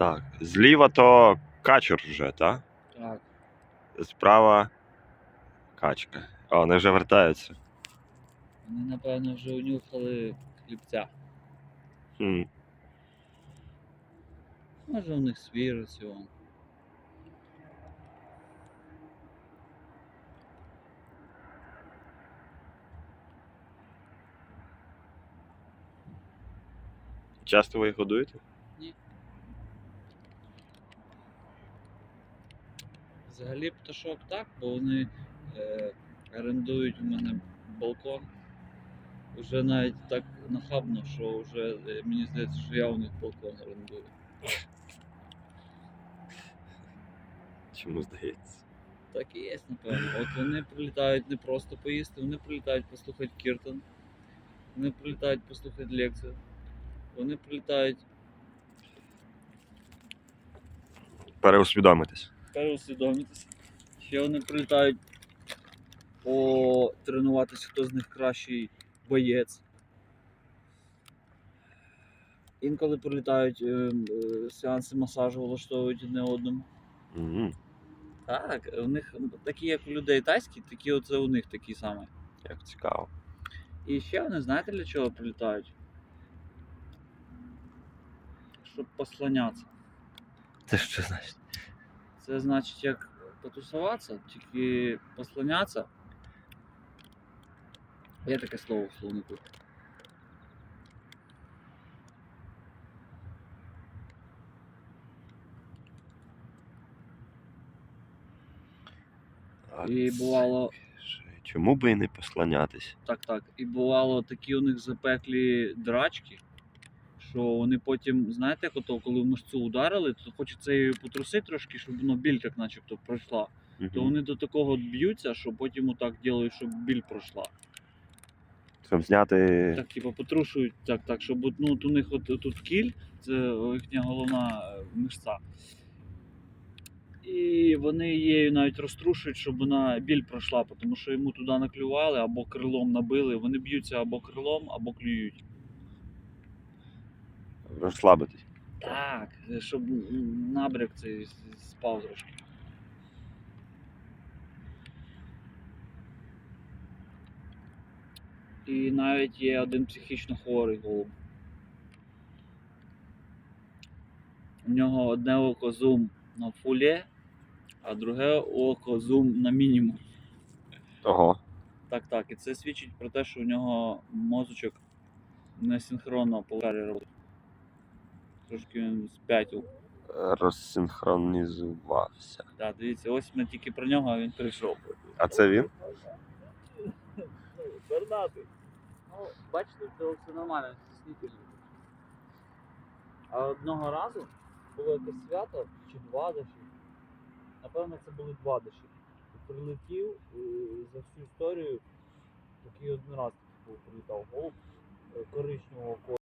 Так, зліва то качур вже, так? Так. Справа качка. О, вони вже вертаються. Вони, напевно, вже унюхали хлібця. Хм. Може у них свій раціон. Часто ви їх годуєте? Взагалі пташок так, бо вони е, орендують у мене балкон. Уже навіть так нахабно, що вже е, мені здається, що я у них балкон орендую. Чому здається? Так і є, напевно. От вони прилітають не просто поїсти, вони прилітають послухати Кіртон, вони прилітають послухати лекцію, вони прилітають Переусвідомитись. Переусвідомитися. Ще вони прилітають потренуватися, хто з них кращий боєць. Інколи прилітають е, е, сеанси масажу влаштовують одне одному. Мгм. Так, у них такі, як у людей тайські, такі оце у них такі самі. Як цікаво. І ще вони, знаєте для чого прилітають? Щоб послонятися. Це що значить? Це значить як потусуватися, тільки послонятися. Є таке слово в словнику. І бувало, Чому би і не послонятись? так, так, і бувало такі у них запеклі драчки, що вони потім, знаєте, як коли в мишцю ударили, то хочеться її потрусити трошки, щоб воно біль так начебто пройшла. То вони до такого б'ються, що потім отак роблять, щоб біль пройшла. Щоб зняти. Так, типу, потрушують так, так, щоб ну, от у них от, тут кіль, це їхня головна е, мишця. І вони її навіть розтрушують, щоб вона біль пройшла, тому що йому туди наклювали або крилом набили. Вони б'ються або крилом, або клюють. Розслабитись. Так, е, щоб набряк цей спав трошки. І навіть є один психічно хворий голуб. У нього одне око зум на фулі, а друге око зум на мінімум. Ого. Так, так. І це свідчить про те, що у нього мозочок не синхронно по робить. Трошки він спятив. Розсинхронізувався. Так, дивіться, ось ми тільки про нього, а він прийшов. А це він? Бернати. Ну, бачите, це все нормально, стіснительно. А одного разу було якесь свято, чи два даші. Напевно, це були два даші. І Прилетів е, за всю історію, такий один раз був прилітав голуб е, коричневого кольору.